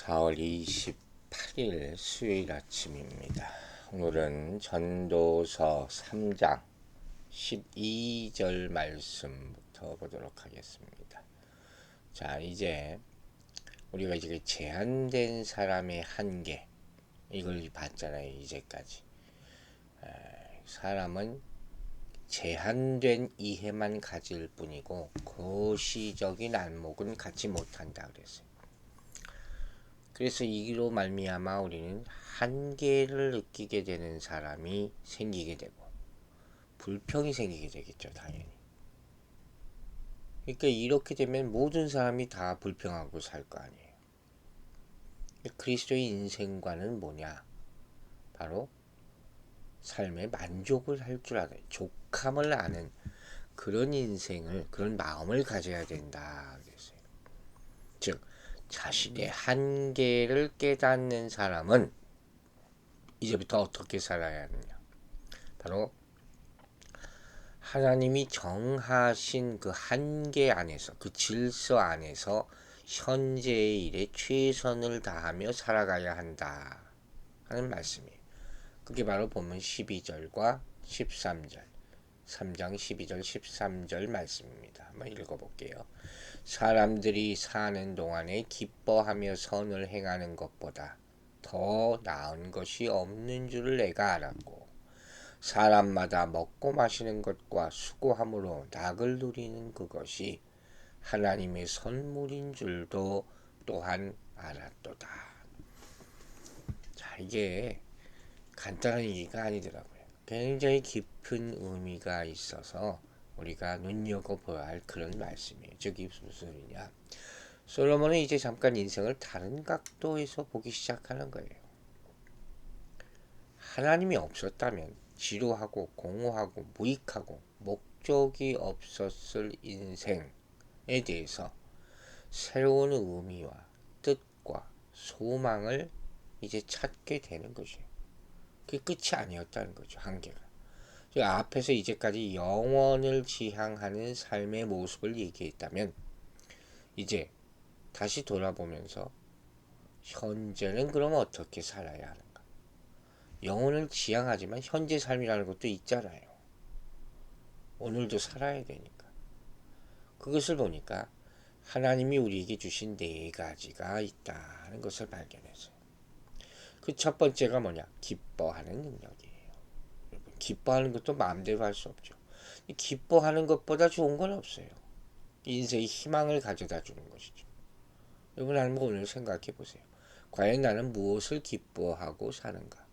4월 28일 수요일 아침입니다. 오늘은 전도서 3장 12절 말씀부터 보도록 하겠습니다. 자, 이제 우리가 이제 제한된 사람의 한계 이걸 봤잖아요. 이제까지. 사람은 제한된 이해만 가질 뿐이고 거시적인 안목은 갖지 못한다 그랬어요. 그래서 이로 말미암아 우리는 한계를 느끼게 되는 사람이 생기게 되고 불평이 생기게 되겠죠 당연히. 그러니까 이렇게 되면 모든 사람이 다 불평하고 살 거 아니에요. 그리스도의 인생관은 뭐냐? 바로 삶에 만족을 할 줄 아는 족함을 아는 그런 인생을 그런 마음을 가져야 된다 그랬어요. 즉 자신의 한계를 깨닫는 사람은 이제부터 어떻게 살아야 하느냐. 바로 하나님이 정하신 그 한계 안에서, 그 질서 안에서 현재의 일에 최선을 다하며 살아가야 한다. 하는 말씀이에요. 그게 바로 보면 12절과 13절, 3장 12절, 13절 말씀입니다. 한번 읽어볼게요. 사람들이 사는 동안에 기뻐하며 선을 행하는 것보다 더 나은 것이 없는 줄을 내가 알았고 사람마다 먹고 마시는 것과 수고함으로 낙을 누리는 그것이 하나님의 선물인 줄도 또한 알았도다. 자, 이게 간단한 얘기가 아니더라고요. 굉장히 깊은 의미가 있어서 우리가 눈여겨봐야 할 그런 말씀이에요. 저기 무슨 소리냐. 솔로몬은 이제 잠깐 인생을 다른 각도에서 보기 시작하는 거예요. 하나님이 없었다면 지루하고 공허하고 무익하고 목적이 없었을 인생에 대해서 새로운 의미와 뜻과 소망을 이제 찾게 되는 거죠. 그게 끝이 아니었다는 거죠. 한계가. 앞에서 이제까지 영원을 지향하는 삶의 모습을 얘기했다면 이제 다시 돌아보면서 현재는 그럼 어떻게 살아야 하는가? 영혼을 지향하지만 현재 삶이라는 것도 있잖아요. 오늘도 살아야 되니까. 그것을 보니까 하나님이 우리에게 주신 네 가지가 있다는 것을 발견했어요. 그 첫 번째가 뭐냐? 기뻐하는 능력이에요. 기뻐하는 것도 마음대로 할 수 없죠. 기뻐하는 것보다 좋은 건 없어요. 인생의 희망을 가져다 주는 것이죠. 여러분 한번 오늘 생각해 보세요. 과연 나는 무엇을 기뻐하고 사는가?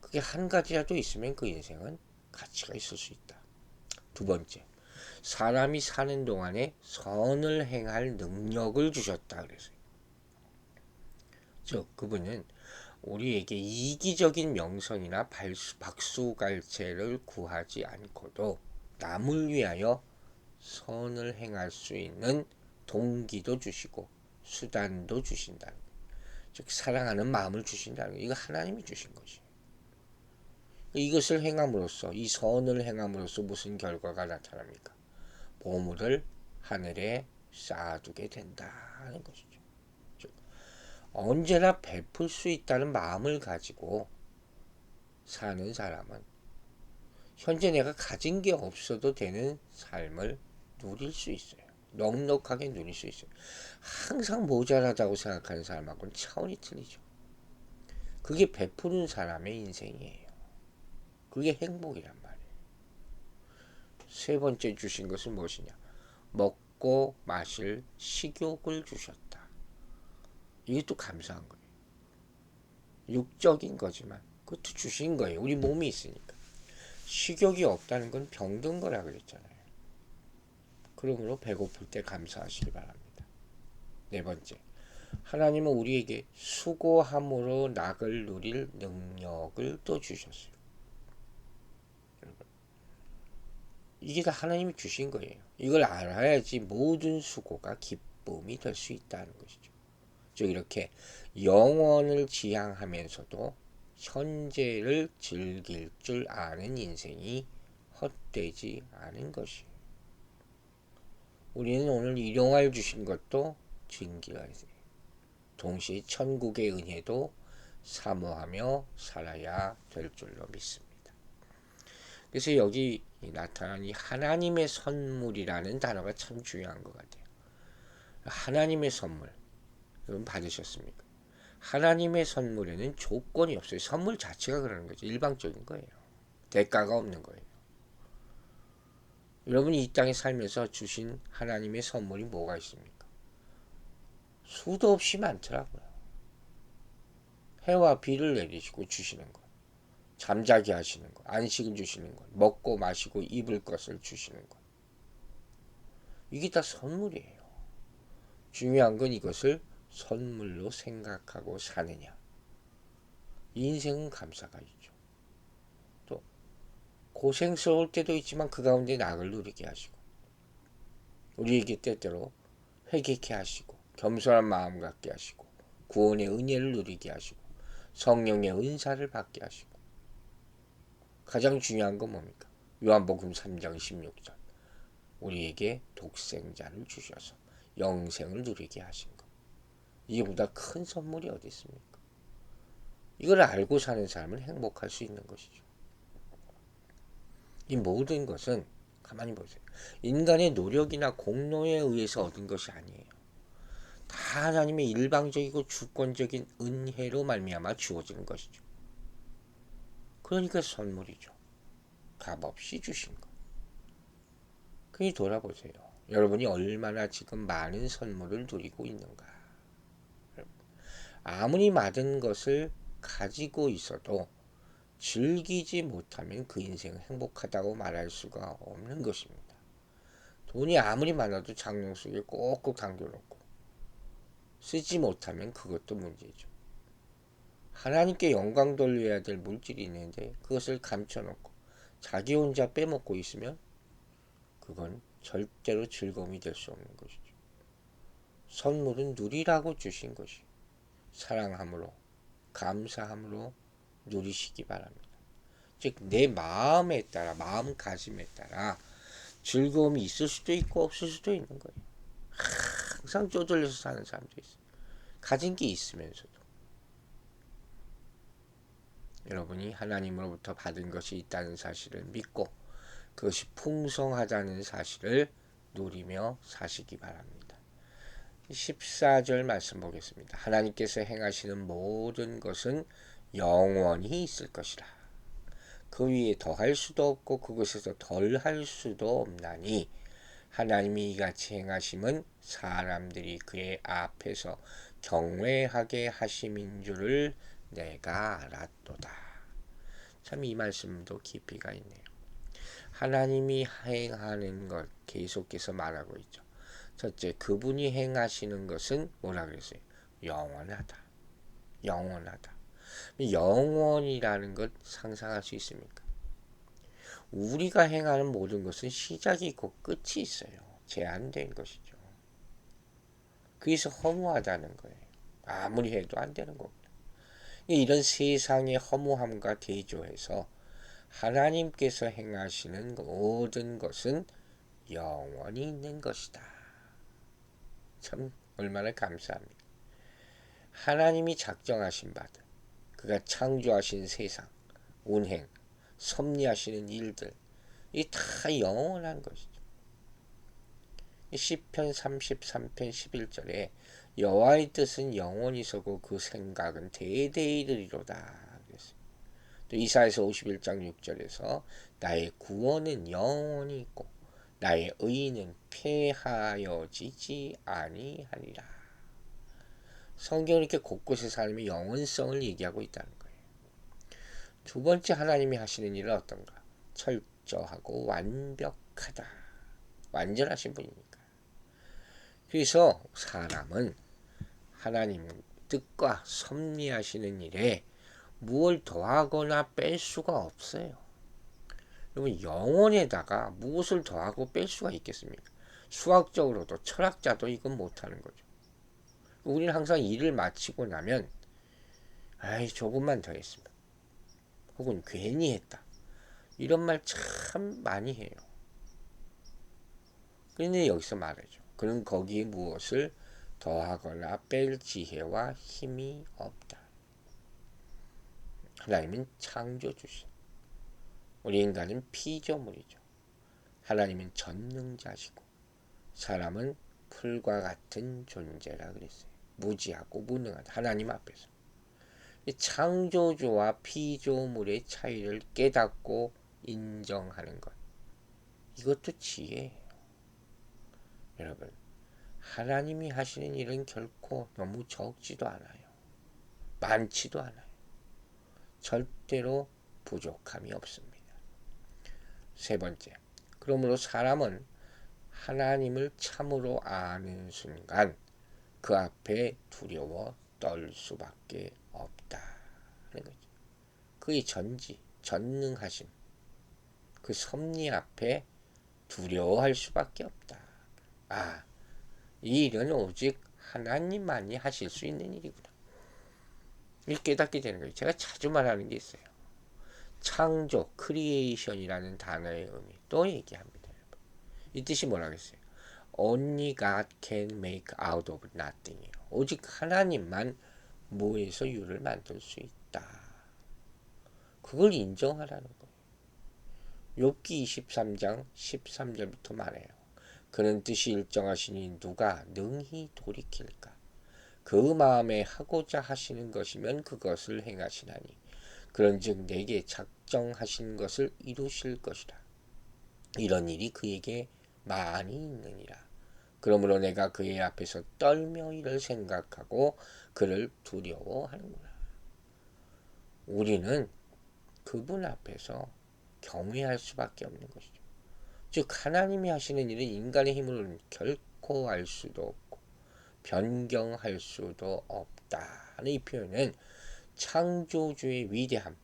그게 한 가지라도 있으면 그 인생은 가치가 있을 수 있다. 두 번째, 사람이 사는 동안에 선을 행할 능력을 주셨다 그랬어요. 즉 그분은 우리에게 이기적인 명성이나 박수갈채를 구하지 않고도 남을 위하여 선을 행할 수 있는 동기도 주시고 수단도 주신다는. 즉 사랑하는 마음을 주신다는. 이거 하나님이 주신 것이. 이것을 행함으로써 이 선을 행함으로써 무슨 결과가 나타납니까? 보물을 하늘에 쌓아두게 된다는 것이죠. 언제나 베풀 수 있다는 마음을 가지고 사는 사람은 현재 내가 가진 게 없어도 되는 삶을 누릴 수 있어요. 넉넉하게 누릴 수 있어요. 항상 모자라다고 생각하는 사람하고는 차원이 틀리죠. 그게 베푸는 사람의 인생이에요. 그게 행복이란 말이에요. 세 번째 주신 것은 무엇이냐? 먹고 마실 식욕을 주셨다. 이게 또 감사한 거예요. 육적인 거지만 그것도 주신 거예요. 우리 몸이 있으니까. 식욕이 없다는 건 병든 거라 그랬잖아요. 그러므로 배고플 때 감사하시기 바랍니다. 네 번째. 하나님은 우리에게 수고함으로 낙을 누릴 능력을 또 주셨어요. 이게 다 하나님이 주신 거예요. 이걸 알아야지 모든 수고가 기쁨이 될 수 있다는 것이죠. 즉 이렇게 영원을 지향하면서도 현재를 즐길 줄 아는 인생이 헛되지 않은 것이. 우리는 오늘 일용할 주신 것도 즐겨야 돼. 동시에 천국의 은혜도 사모하며 살아야 될 줄로 믿습니다. 그래서 여기 나타난 이 하나님의 선물이라는 단어가 참 중요한 것 같아요. 하나님의 선물. 여러분 받으셨습니까? 하나님의 선물에는 조건이 없어요. 선물 자체가 그러는 거죠. 일방적인 거예요. 대가가 없는 거예요. 여러분이 이 땅에 살면서 주신 하나님의 선물이 뭐가 있습니까? 수도 없이 많더라고요. 해와 비를 내리시고 주시는 것, 잠자게 하시는 것, 안식을 주시는 것, 먹고 마시고 입을 것을 주시는 것. 이게 다 선물이에요. 중요한 건 이것을 선물로 생각하고 사느냐. 인생은 감사가 있죠. 또 고생스러울 때도 있지만 그 가운데 낙을 누리게 하시고 우리에게 때때로 회개케 하시고 겸손한 마음 갖게 하시고 구원의 은혜를 누리게 하시고 성령의 은사를 받게 하시고 가장 중요한 건 뭡니까? 요한복음 3장 16절 우리에게 독생자를 주셔서 영생을 누리게 것 이보다 큰 선물이 어디 있습니까? 이걸 알고 사는 삶은 행복할 수 있는 것이죠. 이 모든 것은 가만히 보세요. 인간의 노력이나 공로에 의해서 얻은 것이 아니에요. 다 하나님의 일방적이고 주권적인 은혜로 말미암아 주어지는 것이죠. 그러니까 선물이죠. 값없이 주신 것. 그니 돌아보세요. 여러분이 얼마나 지금 많은 선물을 누리고 있는가. 아무리 많은 것을 가지고 있어도 즐기지 못하면 그 인생은 행복하다고 말할 수가 없는 것입니다. 돈이 아무리 많아도 장롱 속에 꼭꼭 당겨놓고 쓰지 못하면 그것도 문제죠. 하나님께 영광 돌려야 될 물질이 있는데 그것을 감춰놓고 자기 혼자 빼먹고 있으면 그건 절대로 즐거움이 될 수 없는 것이죠. 선물은 누리라고 주신 것이 사랑함으로 감사함으로 누리시기 바랍니다. 즉 내 마음에 따라 마음가짐에 따라 즐거움이 있을 수도 있고 없을 수도 있는 거예요. 항상 쪼들려서 사는 사람도 있어요. 가진 게 있으면서도 여러분이 하나님으로부터 받은 것이 있다는 사실을 믿고 그것이 풍성하다는 사실을 누리며 사시기 바랍니다. 14절 말씀 보겠습니다. 하나님께서 행하시는 모든 것은 영원히 있을 것이라. 그 위에 더할 수도 없고 그것에서 덜 할 수도 없나니 하나님이 이같이 행하심은 사람들이 그의 앞에서 경외하게 하심인 줄을 내가 알았도다. 참 이 말씀도 깊이가 있네요. 하나님이 행하는 것 계속해서 말하고 있죠. 첫째, 그분이 행하시는 것은 뭐라 그랬어요? 영원하다. 영원하다. 영원이라는 것 상상할 수 있습니까? 우리가 행하는 모든 것은 시작이 있고 끝이 있어요. 제한된 것이죠. 그래서 허무하다는 거예요. 아무리 해도 안 되는 겁니다. 이런 세상의 허무함과 대조해서 하나님께서 행하시는 모든 것은 영원히 있는 것이다. 참 얼마나 감사합니다. 하나님이 작정하신 바들, 그가 창조하신 세상, 운행, 섭리하시는 일들, 이 다 영원한 것이죠. 시편 33편 11절에 여호와의 뜻은 영원히 서고 그 생각은 대대에 이르리로다. 또 이사에서 51장 6절에서 나의 구원은 영원히 있고 나의 의는 폐하여지지 아니하리라. 성경은 이렇게 곳곳에 삶의 영원성을 얘기하고 있다는 거예요. 두 번째 하나님이 하시는 일은 어떤가? 철저하고 완벽하다. 완전하신 분이니까. 그래서 사람은 하나님 뜻과 섭리하시는 일에 무엇을 더하거나 뺄 수가 없어요. 여러분 영혼에다가 무엇을 더하고 뺄 수가 있겠습니까? 수학적으로도 철학자도 이건 못하는 거죠. 우리는 항상 일을 마치고 나면 아이 조금만 더 했으면 혹은 괜히 했다 이런 말 참 많이 해요. 그런데 여기서 말하죠. 그는 거기에 무엇을 더하거나 뺄 지혜와 힘이 없다. 하나님은 창조주시. 우리 인간은 피조물이죠. 하나님은 전능자시고 사람은 풀과 같은 존재라 그랬어요. 무지하고 무능한 하나님 앞에서. 창조주와 피조물의 차이를 깨닫고 인정하는 것. 이것도 지혜예요. 여러분, 하나님이 하시는 일은 결코 너무 적지도 않아요. 많지도 않아요. 절대로 부족함이 없습니다. 세 번째, 그러므로 사람은 하나님을 참으로 아는 순간 그 앞에 두려워 떨 수밖에 없다. 그의 전지, 전능하심, 그 섭리 앞에 두려워할 수밖에 없다. 아, 이 일은 오직 하나님만이 하실 수 있는 일이구나. 이 깨닫게 되는 거예요. 제가 자주 말하는 게 있어요. 창조, 크리에이션이라는 단어의 의미 또 얘기합니다. 이 뜻이 뭐라겠어요? Only God can make out of nothing이에요. 오직 하나님만 무에서 유를 만들 수 있다. 그걸 인정하라는 거예요. 욥기 23장 13절부터 말해요. 그는 뜻이 일정하시니 누가 능히 돌이킬까? 그 마음에 하고자 하시는 것이면 그것을 행하시나니 그런즉 내게 작정하신 것을 이루실 것이라. 이런 일이 그에게 많이 있느니라. 그러므로 내가 그의 앞에서 떨며 이를 생각하고 그를 두려워하는구나. 우리는 그분 앞에서 경외할 수밖에 없는 것이죠. 즉 하나님이 하시는 일은 인간의 힘으로는 결코 알 수도 없고 변경할 수도 없다는 이 표현은 창조주의 위대함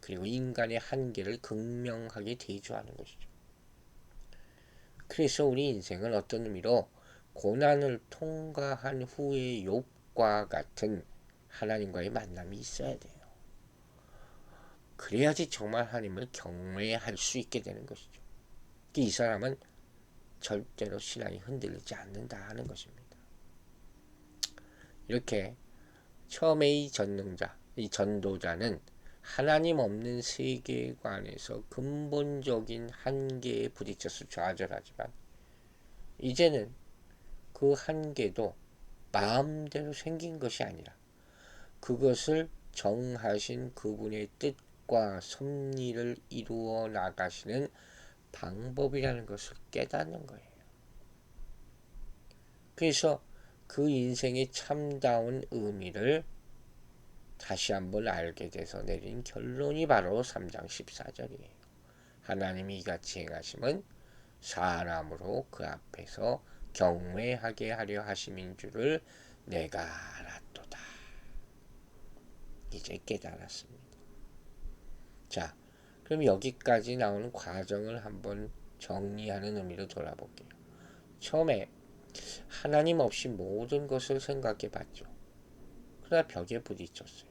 그리고 인간의 한계를 극명하게 대조하는 것이죠. 그래서 우리 인생은 어떤 의미로 고난을 통과한 후의 욥과 같은 하나님과의 만남이 있어야 돼요. 그래야지 정말 하나님을 경외할 수 있게 되는 것이죠. 이 사람은 절대로 신앙이 흔들리지 않는다 하는 것입니다. 이렇게 처음에 이 전능자, 이 전도자는 하나님 없는 세계관에서 근본적인 한계에 부딪혀서 좌절하지만 이제는 그 한계도 마음대로 생긴 것이 아니라 그것을 정하신 그분의 뜻과 섭리를 이루어 나가시는 방법이라는 것을 깨닫는 거예요. 그래서 그 인생의 참다운 의미를 다시 한번 알게 돼서 내린 결론이 바로 3장 14절이에요. 하나님이 이같이 행하심은 사람으로 그 앞에서 경외하게 하려 하심인 줄을 내가 알았도다. 이제 깨달았습니다. 자, 그럼 여기까지 나오는 과정을 한번 정리하는 의미로 돌아볼게요. 처음에 하나님 없이 모든 것을 생각해 봤죠. 그러나 벽에 부딪혔어요.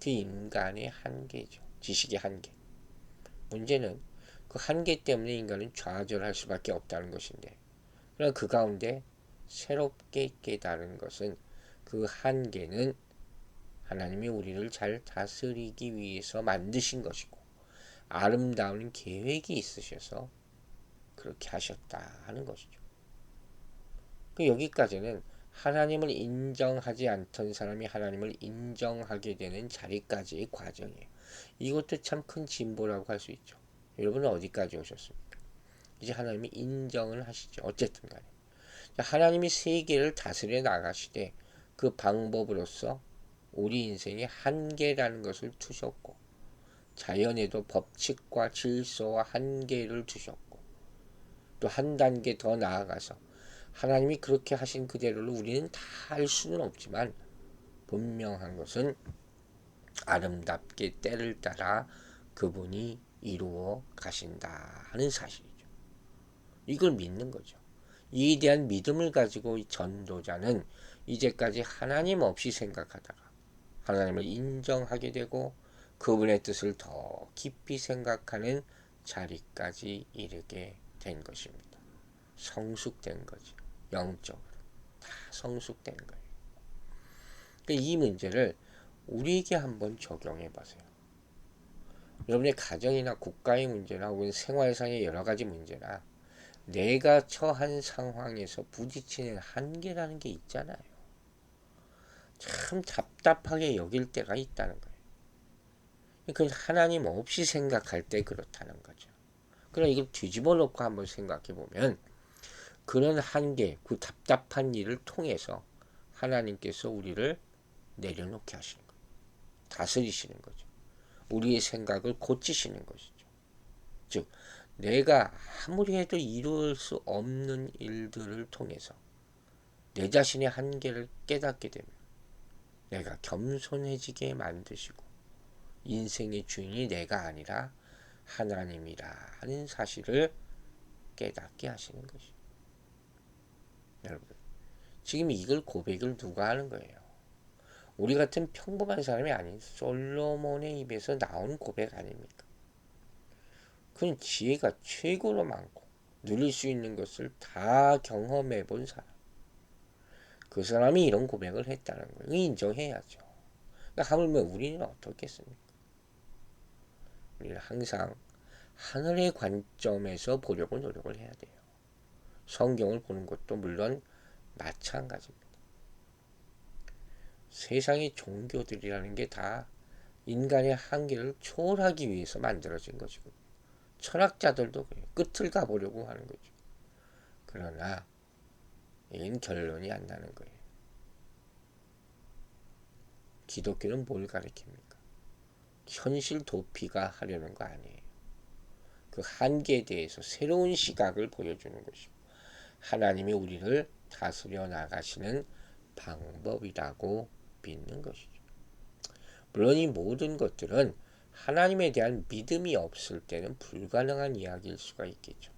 그 인간의 한계죠. 지식의 한계. 문제는 그 한계 때문에 인간은 좌절할 수밖에 없다는 것인데, 그러나 그 가운데 새롭게 깨달은 것은 그 한계는 하나님이 우리를 잘 다스리기 위해서 만드신 것이고, 아름다운 계획이 있으셔서 그렇게 하셨다 하는 것이죠. 그 여기까지는 하나님을 인정하지 않던 사람이 하나님을 인정하게 되는 자리까지의 과정이에요. 이것도 참 큰 진보라고 할 수 있죠. 여러분은 어디까지 오셨습니까? 이제 하나님이 인정을 하시죠. 어쨌든 간에. 하나님이 세계를 다스려 나가시되 그 방법으로서 우리 인생의 한계라는 것을 두셨고 자연에도 법칙과 질서와 한계를 두셨고 또 한 단계 더 나아가서 하나님이 그렇게 하신 그대로를 우리는 다할 수는 없지만 분명한 것은 아름답게 때를 따라 그분이 이루어 가신다 하는 사실이죠. 이걸 믿는 거죠. 이에 대한 믿음을 가지고 이 전도자는 이제까지 하나님 없이 생각하다가 하나님을 인정하게 되고 그분의 뜻을 더 깊이 생각하는 자리까지 이르게 된 것입니다. 성숙된 거죠. 영적으로 다 성숙되는 거예요. 그러니까 이 문제를 우리에게 한번 적용해 보세요. 여러분의 가정이나 국가의 문제나 혹은 생활상의 여러 가지 문제나 내가 처한 상황에서 부딪히는 한계라는 게 있잖아요. 참 답답하게 여길 때가 있다는 거예요. 그건 하나님 없이 생각할 때 그렇다는 거죠. 그럼 이걸 뒤집어 놓고 한번 생각해 보면 그런 한계, 그 답답한 일을 통해서 하나님께서 우리를 내려놓게 하시는 거예요. 다스리시는 거죠. 우리의 생각을 고치시는 것이죠. 즉, 내가 아무리 해도 이룰 수 없는 일들을 통해서 내 자신의 한계를 깨닫게 되면 내가 겸손해지게 만드시고 인생의 주인이 내가 아니라 하나님이라는 사실을 깨닫게 하시는 것이. 여러분, 지금 이걸 고백을 누가 하는 거예요? 우리 같은 평범한 사람이 아닌 솔로몬의 입에서 나온 고백 아닙니까? 그는 지혜가 최고로 많고 누릴 수 있는 것을 다 경험해 본 사람. 그 사람이 이런 고백을 했다는 거예요. 인정해야죠. 그러니까 하물며 우리는 어떻겠습니까? 우리는 항상 하늘의 관점에서 보려고 노력을 해야 돼요. 성경을 보는 것도 물론 마찬가지입니다. 세상의 종교들이라는 게 다 인간의 한계를 초월하기 위해서 만들어진 것이고 철학자들도 그래요. 끝을 가보려고 하는 거죠. 그러나 이건 결론이 안 나는 거예요. 기독교는 뭘 가리킵니까? 현실 도피가 하려는 거 아니에요. 그 한계에 대해서 새로운 시각을 보여주는 것이고 하나님이 우리를 다스려 나가시는 방법이라고 믿는 것이죠. 물론 이 모든 것들은 하나님에 대한 믿음이 없을 때는 불가능한 이야기일 수가 있겠죠.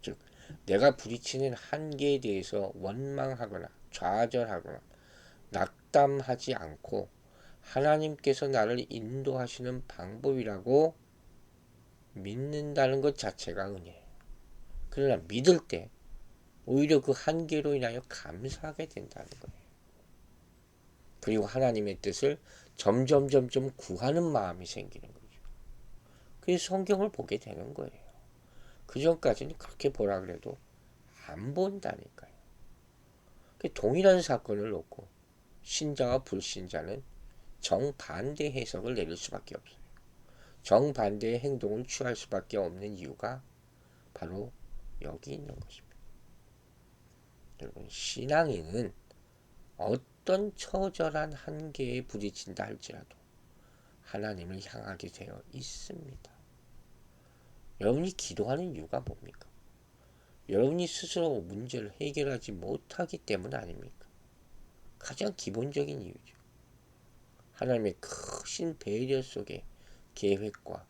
즉, 내가 부딪히는 한계에 대해서 원망하거나 좌절하거나 낙담하지 않고 하나님께서 나를 인도하시는 방법이라고 믿는다는 것 자체가 은혜예요. 그러나 믿을 때 오히려 그 한계로 인하여 감사하게 된다는 거예요. 그리고 하나님의 뜻을 점점 점점 구하는 마음이 생기는 거죠. 그래서 성경을 보게 되는 거예요. 그 전까지는 그렇게 보라 그래도 안 본다니까요. 그 동일한 사건을 놓고 신자와 불신자는 정반대 해석을 내릴 수밖에 없어요. 정반대의 행동을 취할 수밖에 없는 이유가 바로 여기 있는 것입니다. 여러분, 신앙인은 어떤 처절한 한계에 부딪힌다 할지라도 하나님을 향하게 되어 있습니다. 여러분이 기도하는 이유가 뭡니까? 여러분이 스스로 문제를 해결하지 못하기 때문 아닙니까? 가장 기본적인 이유죠. 하나님의 크신 배려 속에 계획과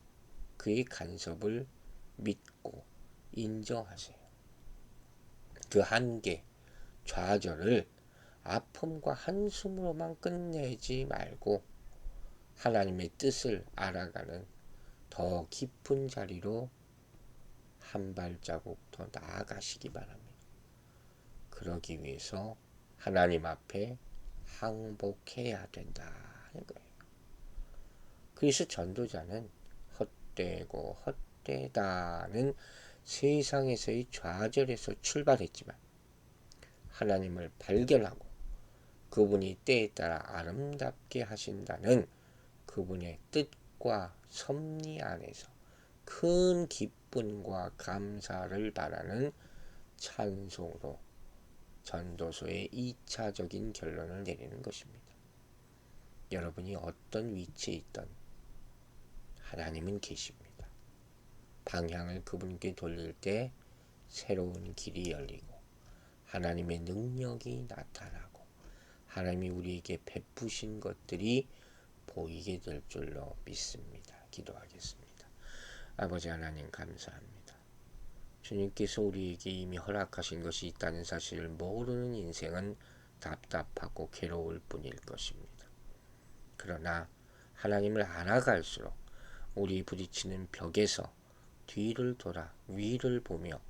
그의 간섭을 믿고 인정하세요. 그 한계, 좌절을 아픔과 한숨으로만 끝내지 말고 하나님의 뜻을 알아가는 더 깊은 자리로 한 발자국 더 나아가시기 바랍니다. 그러기 위해서 하나님 앞에 항복해야 거예요. 그래서 전도자는 헛되고 헛되다는 세상에서의 좌절에서 출발했지만 하나님을 발견하고 그분이 때에 따라 아름답게 하신다는 그분의 뜻과 섭리 안에서 큰 기쁨과 감사를 바라는 찬송으로 전도서의 2차적인 결론을 내리는 것입니다. 여러분이 어떤 위치에 있던 하나님은 계십니다. 방향을 그분께 돌릴 때 새로운 길이 열리고 하나님의 능력이 나타나고 하나님이 우리에게 베푸신 것들이 보이게 될 줄로 믿습니다. 기도하겠습니다. 아버지 하나님 감사합니다. 주님께서 우리에게 이미 허락하신 것이 있다는 사실을 모르는 인생은 답답하고 괴로울 뿐일 것입니다. 그러나 하나님을 알아갈수록 우리 부딪히는 벽에서 뒤를 돌아 위를 보며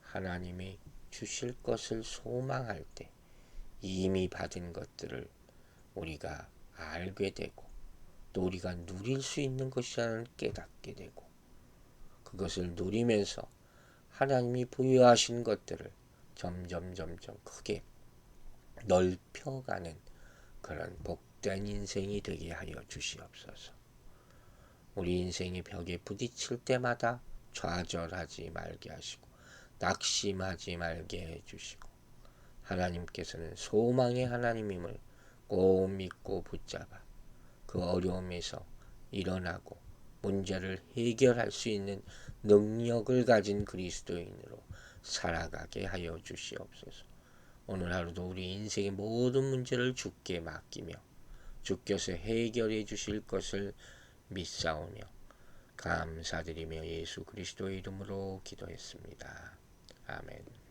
하나님의 주실 것을 소망할 때 이미 받은 것들을 우리가 알게 되고 또 우리가 누릴 수 있는 것이라는 깨닫게 되고 그것을 누리면서 하나님이 부여하신 것들을 점점 점점 크게 넓혀가는 그런 복된 인생이 되게 하여 주시옵소서. 우리 인생의 벽에 부딪힐 때마다 좌절하지 말게 하시고 낙심하지 말게 해주시고 하나님께서는 소망의 하나님임을 꼭 믿고 붙잡아 그 어려움에서 일어나고 문제를 해결할 수 있는 능력을 가진 그리스도인으로 살아가게 하여 주시옵소서. 오늘 하루도 우리 인생의 모든 문제를 주께 맡기며 주께서 해결해 주실 것을 믿사오며 감사드리며 예수 그리스도의 이름으로 기도했습니다. 아멘.